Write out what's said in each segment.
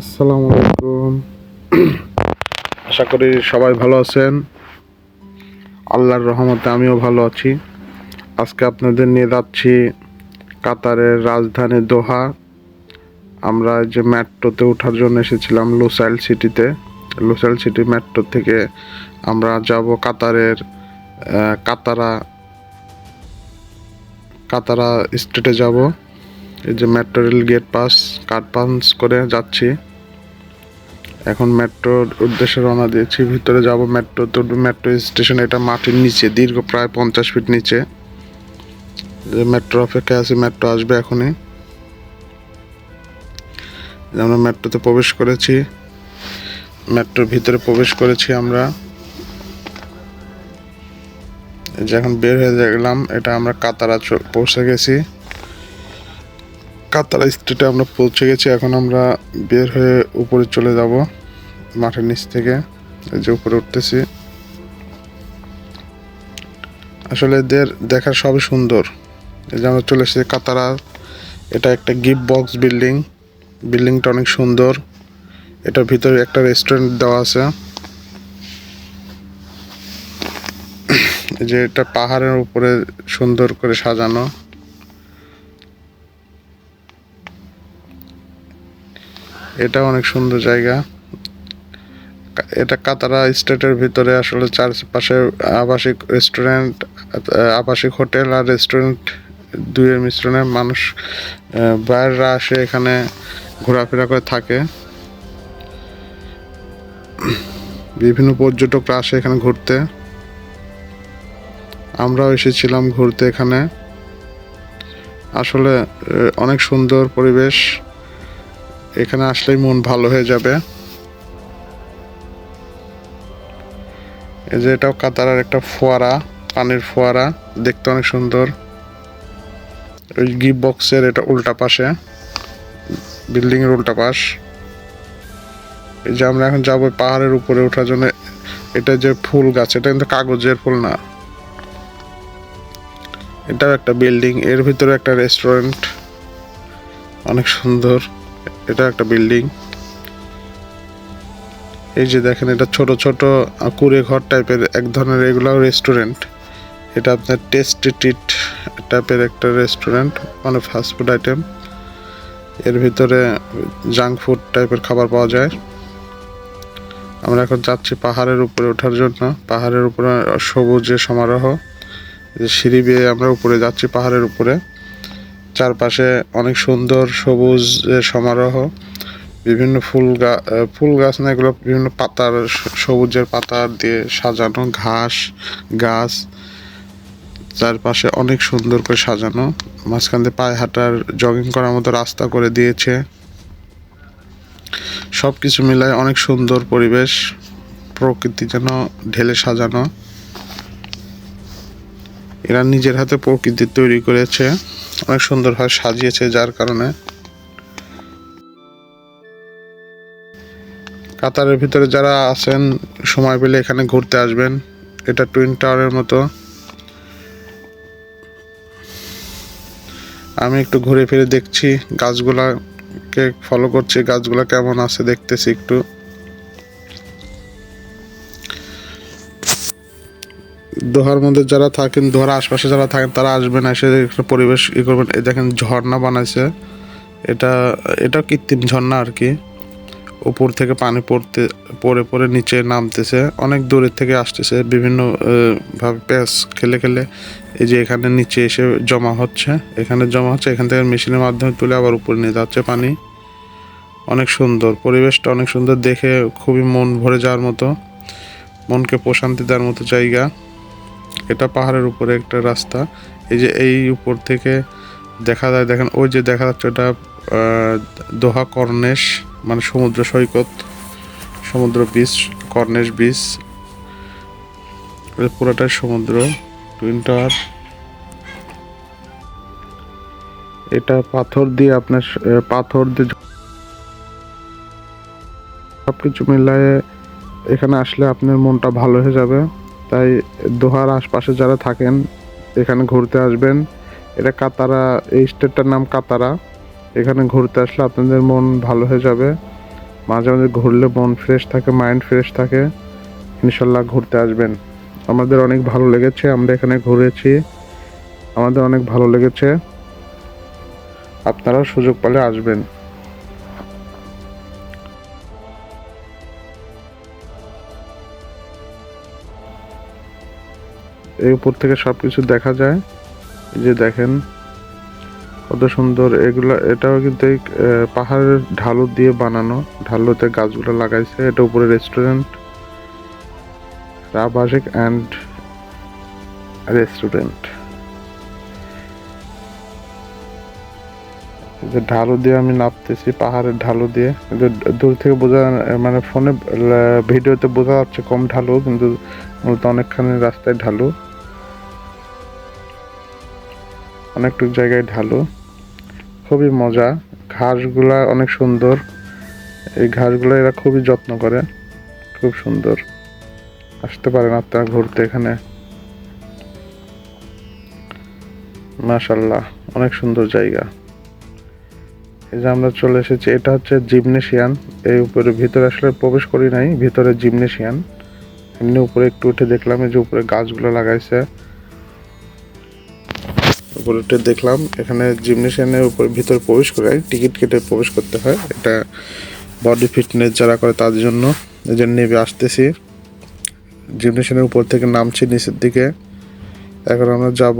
আসসালামু আলাইকুম। আশা করি সবাই ভালো আছেন। আল্লাহর রহমতে আমিও ভালো আছি। আজকে আপনাদের নিয়ে যাচ্ছি কাতারের রাজধানী দোহা। আমরা যে মেট্রোতে ওঠার জন্য এসেছিলাম লুসাইল সিটিতে। লুসাইল সিটি মেট্রো থেকে আমরা যাব কাতারের কাতারা কাতারা স্টেটে যাব। এই যে metro rail gate pass card punch করে যাচ্ছি। এখন মেট্রোর উদ্দেশ্যে রওনা দিয়েছি। ভিতরে যাব মেট্রো তো মেট্রো স্টেশন এটা মাটির নিচে, দীর্ঘ প্রায় পঞ্চাশ ফিট নিচে। যে মেট্রো অপেক্ষায় আছি মেট্রো আসবে এখনই। আমরা মেট্রোতে প্রবেশ করেছি। মেট্রোর ভিতরে প্রবেশ করেছি আমরা। যে এখন বের হয়ে গেলাম, এটা আমরা কাতারা পৌঁছে গেছি। কাতারা স্ট্রিটে আমরা পৌঁছে গেছি। এখন আমরা বের হয়ে উপরে চলে যাব, মাঠের নিচ থেকে। যে উপরে উঠতেছি। আসলে এদের দেখার সবই সুন্দর। এই যে আমরা চলে এসেছি কাতারা এটা একটা গিফট বক্স বিল্ডিং। বিল্ডিংটা অনেক সুন্দর। এটার ভিতরে একটা রেস্টুরেন্ট দেওয়া আছে। যে এটা পাহাড়ের উপরে সুন্দর করে সাজানো। এটা অনেক সুন্দর জায়গা। এটা কাতারা স্টেটের ভিতরে আসলে চারপাশে আবাসিক রেস্টুরেন্ট আবাসিক হোটেল আর রেস্টুরেন্ট দুইয়ের মিশ্রণে মানুষ বাইরেরা আসে এখানে ঘোরাফেরা করে থাকে। বিভিন্ন পর্যটকরা আসে এখানে ঘুরতে। আমরাও এসেছিলাম ঘুরতে এখানে। আসলে অনেক সুন্দর পরিবেশ। এখানে আসলেই মন ভালো হয়ে যাবে। এই যে এটাও কাতারার একটা ফোয়ারা, পানির ফোয়ারা, দেখতে অনেক সুন্দর। ওই গিফট বক্সের এটা উল্টা পাশে বিল্ডিং এর উল্টা পাশ। এই যে আমরা এখন যাব পাহাড়ের উপরে ওঠার জন্য, এটা যে ফুল গাছ, এটা কিন্তু কাগজের ফুল না। এটাও একটা বিল্ডিং, এর ভিতরে একটা রেস্টুরেন্ট, অনেক সুন্দর। এটা একটা বিল্ডিং। এই যে দেখেন, এটা ছোট ছোট কুড়ে ঘর টাইপের এক ধরনের এগুলো রেস্টুরেন্ট এটা আপনার টেস্ট ট্রিট টাইপের একটা রেস্টুরেন্ট মানে ফাস্ট ফুড আইটেম এর ভিতরে জাঙ্ক ফুড টাইপের খাবার পাওয়া যায়। আমরা এখন যাচ্ছি পাহাড়ের উপরে ওঠার জন্য। পাহাড়ের উপরে সবুজের সমারোহ। সিঁড়ি বেয়ে আমরা উপরে যাচ্ছি পাহাড়ের উপরে। চারপাশে অনেক সুন্দর সবুজ সমারোহ, বিভিন্ন ফুল গা ফুল গাছ না, এগুলো বিভিন্ন পাতার সবুজের পাতা দিয়ে সাজানো, ঘাস, গাছ চারপাশে অনেক সুন্দর করে সাজানো, মাঝখান দিয়ে পায়ে হাঁটার জগিং করার মতো রাস্তা করে দিয়েছে। সব কিছু মিলায় অনেক সুন্দর পরিবেশ, প্রকৃতি যেন ঢেলে সাজানো। এরা নিজের হাতে প্রকৃতি তৈরি করেছে। অনেক সুন্দর সুন্দরভাবে সাজিয়েছে যার কারণে। কাতারের ভিতরে যারা আছেন, সময় পেলে এখানে ঘুরতে আসবেন। এটা টুইন টাওয়ারের মতো। আমি একটু ঘুরে ফিরে দেখছি গাছগুলাকে ফলো করছি গাছগুলা কেমন আছে দেখতেছি একটু। দোহার মধ্যে যারা থাকেন, দোহার আশপাশে যারা থাকেন, তারা আসবেন এসে একটা পরিবেশ ই করবেন। দেখেন ঝর্ণা বানাইছে। এটা এটা কৃত্রিম ঝর্ণা আর কি। উপর থেকে পানি পড়তে, পড়ে পড়ে নিচে নামতেছে। অনেক দূরের থেকে আসতেছে। বিভিন্ন ভাবে প্যাচ খেলে খেলে এই যে এখানে নিচে এসে জমা হচ্ছে। এখানে জমা হচ্ছে, এখান থেকে মেশিনের মাধ্যমে তুলে আবার উপরে নিয়ে যাচ্ছে পানি। অনেক সুন্দর। পরিবেশটা অনেক সুন্দর দেখে খুবই মন ভরে যাওয়ার মতো। মনকে প্রশান্তি দেওয়ার মতো জায়গা। এটা পাহাড়ের উপরে একটা রাস্তা। এই যে এই উপর থেকে দেখা যায় দেখেন ওই যে দেখা যাচ্ছে আহ, দোহা কর্নেশ মানে সমুদ্র সৈকত সমুদ্র বিচ কর্নেশ বিচ এটা পুরোটাই সমুদ্র টুইন টাওয়ার এটা পাথর দিয়ে আপনার পাথর দিয়ে সব কিছু মিলায়ে এখানে আসলে আপনার মনটা ভালো হয়ে যাবে। তাই দোহার আশপাশে যারা থাকেন, এখানে ঘুরতে আসবেন। এটা কাতারা, এই স্টেটটার নাম কাতারা। এখানে ঘুরতে আসলে আপনাদের মন ভালো হয়ে যাবে। মাঝে মাঝে ঘুরলে মন ফ্রেশ থাকে মাইন্ড ফ্রেশ থাকে। ইনশাল্লাহ ঘুরতে আসবেন। আমাদের অনেক ভালো লেগেছে, আমরা এখানে ঘুরেছি। আমাদের অনেক ভালো লেগেছে। আপনারা সুযোগ পেলে আসবেন। এই উপর থেকে সব কিছু দেখা যায়। যে দেখেন, কত সুন্দর এগুলো, এটাও কিন্তু এই পাহাড়ের ঢালু দিয়ে বানানো। ঢালুতে গাছগুলো লাগাইছে, এটা উপরে রেস্টুরেন্ট আবাসিক অ্যান্ড রেস্টুরেন্ট যে ঢালু দিয়ে আমি নাপতেছি পাহাড়ের ঢালু দিয়ে। কিন্তু দূর থেকে বোঝা মানে ফোনে ভিডিওতে বোঝা যাচ্ছে কম ঢালু, কিন্তু মূলত অনেকখানি রাস্তায় ঢালু। অনেকটুকু জায়গায় ঢালু। খুবই মজা। ঘাসগুলা অনেক সুন্দর। এই ঘাসগুলো এরা খুবই যত্ন করে। খুব সুন্দর। আসতে পারেন আপনারা ঘুরতে এখানে। মাশাল্লাহ অনেক সুন্দর জায়গা। এই যে আমরা চলে এসেছি, এটা হচ্ছে জিমনেশিয়ান। এই উপরে, ভিতরে আসলে প্রবেশ করি নাই, ভিতরে জিমনেশিয়ান। এমনি উপরে একটু উঠে দেখলাম, এই যে উপরে গাছগুলো লাগাইছে। উপরে দেখলাম, এখানে জিমনেশিয়ানের উপর ভিতরে প্রবেশ করে টিকিট কেটে প্রবেশ করতে হয়। এটা বডি ফিটনেস যারা করে তাদের জন্য। এই জন্য নেমে আসতেছি। জিমনেশিয়ানের উপর থেকে নামছি নিচের দিকে। এখন আমরা যাব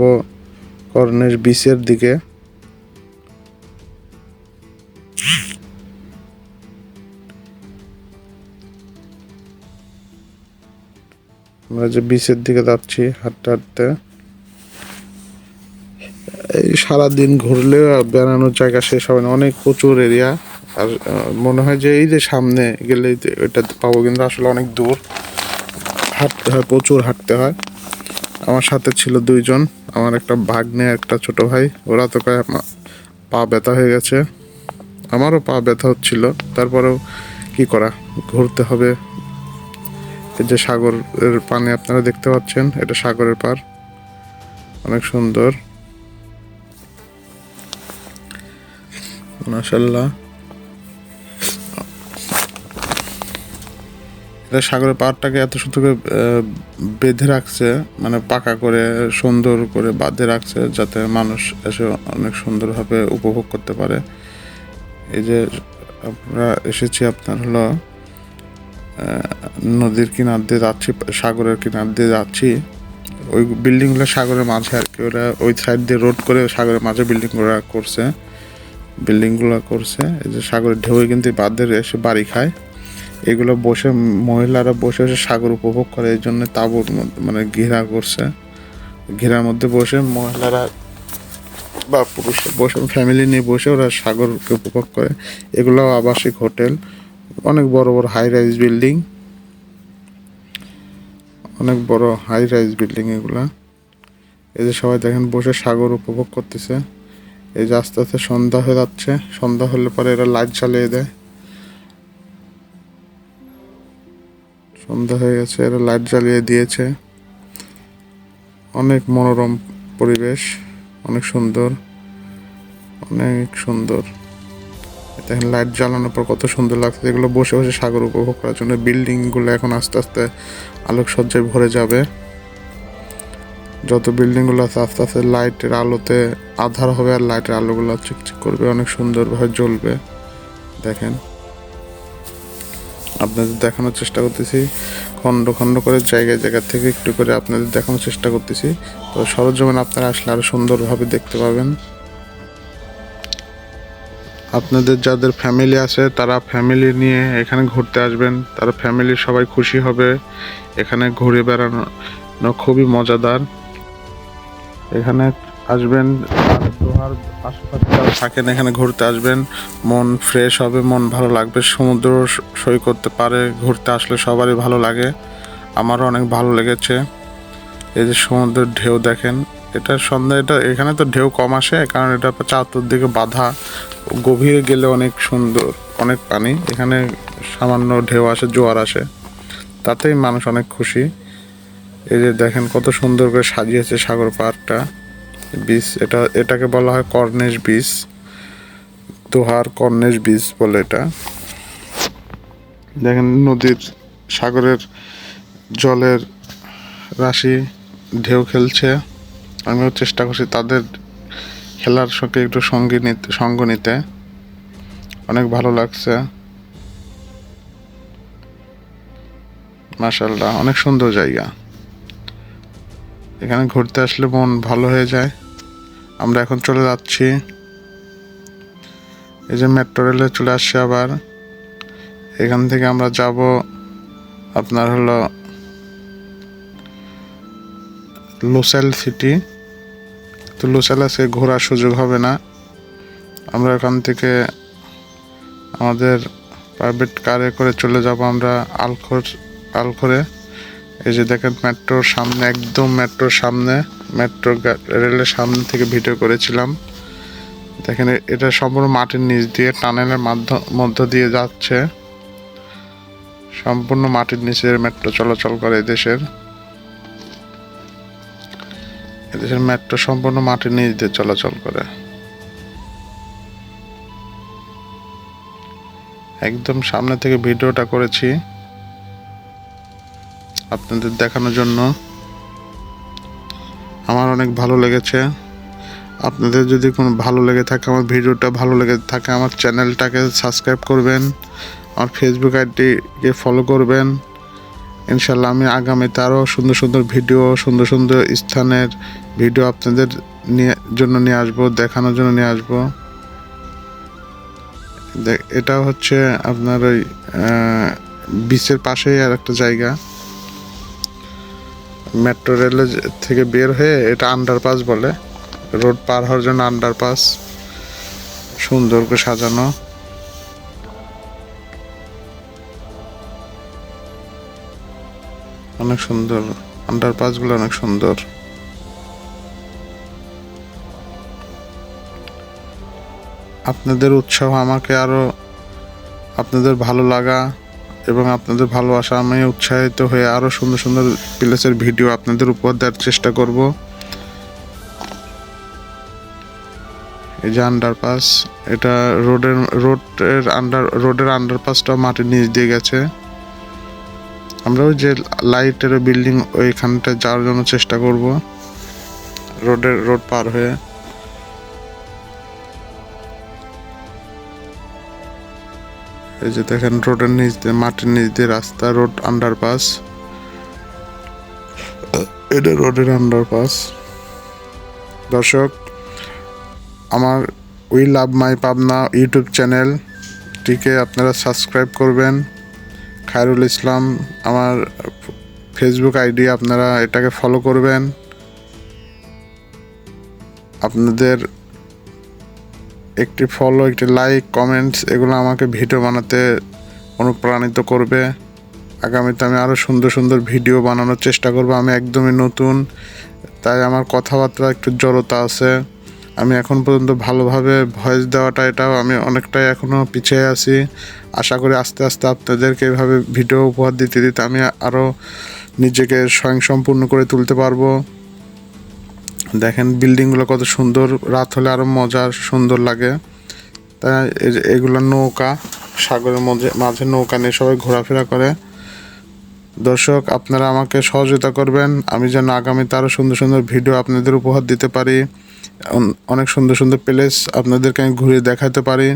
কর্নেশ বিচের দিকে। আমরা যে বিচের দিকে যাচ্ছি হাঁটতে হাঁটতে। সারাদিন ঘুরলে বেড়ানোর জায়গা শেষ হবে না। অনেক প্রচুর এরিয়া আর মনে হয় যে এই যে সামনে গেলে এটা পাবো, কিন্তু আসলে অনেক দূর। হাঁটতে হয়, প্রচুর হাঁটতে হয়। আমার সাথে ছিল দুইজন। আমার একটা ভাগ্নে, একটা ছোট ভাই। ওরা তো আমা- পা ব্যথা হয়ে গেছে। আমারও পা ব্যথা হচ্ছিল। তারপরেও কি করা? ঘুরতে হবে। যে সাগরের পানি আপনারা দেখতে পাচ্ছেন, এটা সাগরের পার। অনেক সুন্দর। মাশাল্লাহ এটা সাগরের পাহাড়টাকে এত সুন্দর করে বেঁধে রাখছে মানে পাকা করে, সুন্দর করে বাঁধে রাখছে, যাতে মানুষ এসে অনেক সুন্দরভাবে উপভোগ করতে পারে। এই যে আমরা এসেছি আপনার হলো নদীর কিনার দিয়ে যাচ্ছি, সাগরের কিনার দিয়ে যাচ্ছি। ওই বিল্ডিংগুলো সাগরের মাঝে আর কি, ওরা ওই সাইড দিয়ে রোড করে সাগরের মাঝে বিল্ডিং ওরা করছে। বিল্ডিংগুলো করছে। এই যে সাগরের ঢেউয়ে কিন্তু বাদের এসে বাড়ি খায়। এগুলো বসে মহিলারা বসে বসে সাগর উপভোগ করে, এই জন্য তাঁবুর মানে ঘেরা করছে। ঘেরার মধ্যে বসে মহিলারা বা পুরুষ বসে ফ্যামিলি নিয়ে বসে ওরা সাগরকে উপভোগ করে। এগুলো আবাসিক হোটেল। অনেক বড় বড় হাই রাইজ বিল্ডিং অনেক বড় হাই রাইজ বিল্ডিং এগুলা। এই যে সবাই দেখেন বসে সাগর উপভোগ করতেছে। এই যে আস্তে আস্তে সন্ধ্যা হয়ে যাচ্ছে। সন্ধ্যা হলে পরে এরা লাইট জ্বালিয়ে দেয়। সন্ধ্যা হয়ে গেছে, এরা লাইট জ্বালিয়ে দিয়েছে। অনেক মনোরম পরিবেশ, অনেক সুন্দর অনেক সুন্দর। দেখেন লাইট জ্বালানোর পর কত সুন্দর লাগছে। এগুলো বসে বসে সাগর উপভোগ করার জন্য বিল্ডিংগুলো এখন আস্তে আস্তে আলোকসজ্জায় ভরে যাবে। যত বিল্ডিংগুলো আছে, আস্তে আস্তে লাইটের আলোতে আধার হবে আর লাইটের আলোগুলো চিকচিক করবে, অনেক সুন্দরভাবে জ্বলবে। দেখেন। আপনাদের দেখানোর চেষ্টা করতেছি। খণ্ড খণ্ড করে জায়গায় জায়গা থেকে একটু করে আপনাদের দেখানোর চেষ্টা করতেছি। তো সরজমিন আপনারা আসলে আরও সুন্দরভাবে দেখতে পাবেন। আপনাদের যাদের ফ্যামিলি আছে, তারা ফ্যামিলি নিয়ে এখানে ঘুরতে আসবেন। তারা ফ্যামিলির সবাই খুশি হবে। এখানে ঘুরে বেড়ানো খুবই মজাদার। এখানে আসবেন দোহার আশেপাশে থাকেন এখানে ঘুরতে আসবেন, মন ফ্রেশ হবে, মন ভালো লাগবে, সমুদ্র স- করতে পারে, ঘুরতে আসলে সবারই ভালো লাগে, আমারও অনেক ভালো লেগেছে। এই যে সমুদ্রের ঢেউ দেখেন, এটা সন্ধ্যা, এটা এখানে তো ঢেউ কম আসে, কারণ এটা চাতুর্দিকে বাধা, গভীরে গেলে অনেক সুন্দর, অনেক পানি, এখানে সামান্য ঢেউ আসে, জোয়ার আসে, তাতেই মানুষ অনেক খুশি। এই যে দেখেন কত সুন্দর করে সাজিয়েছে সাগর পার্কটা বিচ, এটা, এটাকে বলা হয় কর্নেশ বিচ। দোহার কর্নেশ বিচ বলে এটা। দেখেন নদীর, সাগরের জলের রাশি, ঢেউ খেলছে। আমিও চেষ্টা করছি তাদের খেলার সঙ্গে একটু সঙ্গী নিতে, সঙ্গ নিতে। অনেক ভালো লাগছে। মাশাল্লাহ অনেক সুন্দর জায়গা। এখানে ঘুরতে আসলে মন ভালো হয়ে যায়। আমরা এখন চলে যাচ্ছি। এই যে মেট্রো রেলে চলে আসছে আবার। এখান থেকে আমরা যাব আপনার হলো লোসেল সিটি তো লোসেল আছে ঘোরার সুযোগ হবে না। আমরা এখান থেকে আমাদের প্রাইভেট কারে করে চলে যাব আমরা আলখোর আলখোরে এই যে দেখেন মেট্রোর সামনে, একদম মেট্রোর সামনে মেট্রো রেলের সামনে থেকে ভিডিও করেছিলাম। দেখেন এটা সম্পূর্ণ মাটির নিচ দিয়ে, টানেলের মাধ্যম, মধ্য দিয়ে যাচ্ছে। সম্পূর্ণ মাটির নিচে মেট্রো চলাচল করে এদেশের। এদেশের মেট্রো সম্পূর্ণ মাটির নিচ দিয়ে চলাচল করে। একদম সামনে থেকে ভিডিওটা করেছি। আপনাদের দেখানোর জন্য। আমার অনেক ভালো লেগেছে। আপনাদের যদি কোনো ভালো লেগে থাকে, আমার ভিডিওটা ভালো লেগে থাকে, আমার চ্যানেলটাকে সাবস্ক্রাইব করবেন, আমার ফেসবুক আইডিকে ফলো করবেন। ইনশাল্লাহ আমি আগামীতে আরও সুন্দর সুন্দর ভিডিও, সুন্দর সুন্দর স্থানের ভিডিও আপনাদের নিয়ে, জন্য নিয়ে আসব, দেখানোর জন্য নিয়ে আসব। এটা হচ্ছে আপনার ওই বিচের পাশেই আর একটা জায়গা। মেট্রো রেলের থেকে বের হয়ে এটা আন্ডারপাস বলে। রোড পার হওয়ার জন্য আন্ডারপাস সুন্দর করে সাজানো। অনেক সুন্দর। আন্ডারপাসগুলো অনেক সুন্দর। আপনাদের উৎসাহ আমাকে আরও আপনাদের ভালো লাগা এবং আপনাদের ভালোবাসা, আমি উৎসাহিত হয়ে আরও সুন্দর সুন্দর প্লেসের ভিডিও আপনাদের উপহার দেওয়ার চেষ্টা করব। এই যে আন্ডারপাস এটা রোডের রোডের আন্ডার রোডের আন্ডারপাসটা মাটির নিচ দিয়ে গেছে। আমরা ওই যে লাইটের বিল্ডিং ওইখানটা যাওয়ার জন্য চেষ্টা করব, রোডের, রোড পার হয়ে। এই যে দেখেন, রোডের নিচ দিয়ে, মাটির নিচ দিয়ে রাস্তা, রোড আন্ডারপাস এটা রোডের আন্ডারপাস দর্শক, আমার we love my Pabna YouTube চ্যানেলটিকে আপনারা সাবস্ক্রাইব করবেন। খায়রুল ইসলাম, আমার ফেসবুক আইডি, আপনারা এটাকে ফলো করবেন। আপনাদের একটি ফলো একটি লাইক কমেন্টস এগুলো আমাকে ভিডিও বানাতে অনুপ্রাণিত করবে। আগামীতে আমি আরও সুন্দর সুন্দর ভিডিও বানানোর চেষ্টা করব। আমি একদমই নতুন, তাই আমার কথাবার্তা একটু জড়তা আছে। আমি এখন পর্যন্ত ভালোভাবে ভয়েস দেওয়াটা, এটাও আমি অনেকটাই এখনও পিছিয়ে আছি। আশা করি আস্তে আস্তে আপনাদেরকে এভাবে ভিডিও উপহার দিতে দিতে আমি আরও নিজেকে স্বয়ংসম্পূর্ণ করে তুলতে পারব। দেখেন বিল্ডিংগুলো কত সুন্দর। রাত হলে আরও মজার, সুন্দর লাগে। তাই এগুলো নৌকা, সাগরের মধ্যে, মাঝে নৌকা নিয়ে সবাই ঘোরাফেরা করে। দর্শক, আপনারা আমাকে সহযোগিতা করবেন। আমি যেন আগামীতে আরও সুন্দর সুন্দর ভিডিও আপনাদের উপহার দিতে পারি। অনেক সুন্দর সুন্দর প্লেস আপনাদেরকে আমি ঘুরিয়ে দেখাতে পারি।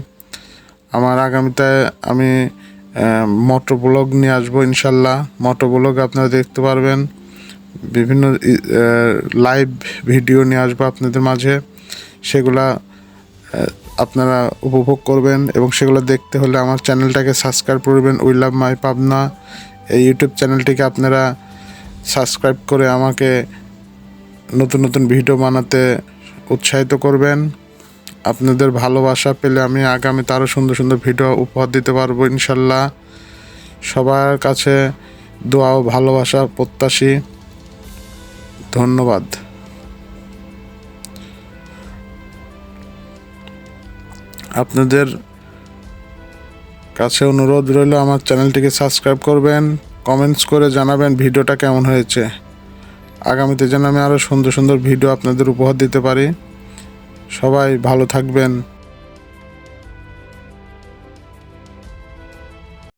আমার আগামীতে আমি মোটর ব্লগ নিয়ে আসব ইনশাল্লাহ। মোটর ব্লগ আপনারা দেখতে পারবেন। বিভিন্ন লাইভ ভিডিও নিয়ে আসব আপনাদের মাঝে। সেগুলা আপনারা উপভোগ করবেন এবং সেগুলো দেখতে হলে আমার চ্যানেলটাকে সাবস্ক্রাইব করবেন। উই লাভ মাই পাবনা এই ইউটিউব চ্যানেলটিকে আপনারা সাবস্ক্রাইব করে আমাকে নতুন নতুন ভিডিও বানাতে উৎসাহিত করবেন। আপনাদের ভালোবাসা পেলে আমি আগামীতে আরও সুন্দর সুন্দর ভিডিও উপহার দিতে পারব ইনশাল্লাহ। সবার কাছে দোয়া ও ভালোবাসা, প্রত্যাশী। ধন্যবাদ। আপনাদের কাছে অনুরোধ রইল, আমার চ্যানেলটিকে সাবস্ক্রাইব করবেন, কমেন্টস করে জানাবেন ভিডিওটা কেমন হয়েছে। আগামীতে যেন আমি আরও সুন্দর সুন্দর ভিডিও আপনাদের উপহার দিতে পারি। সবাই ভালো থাকবেন।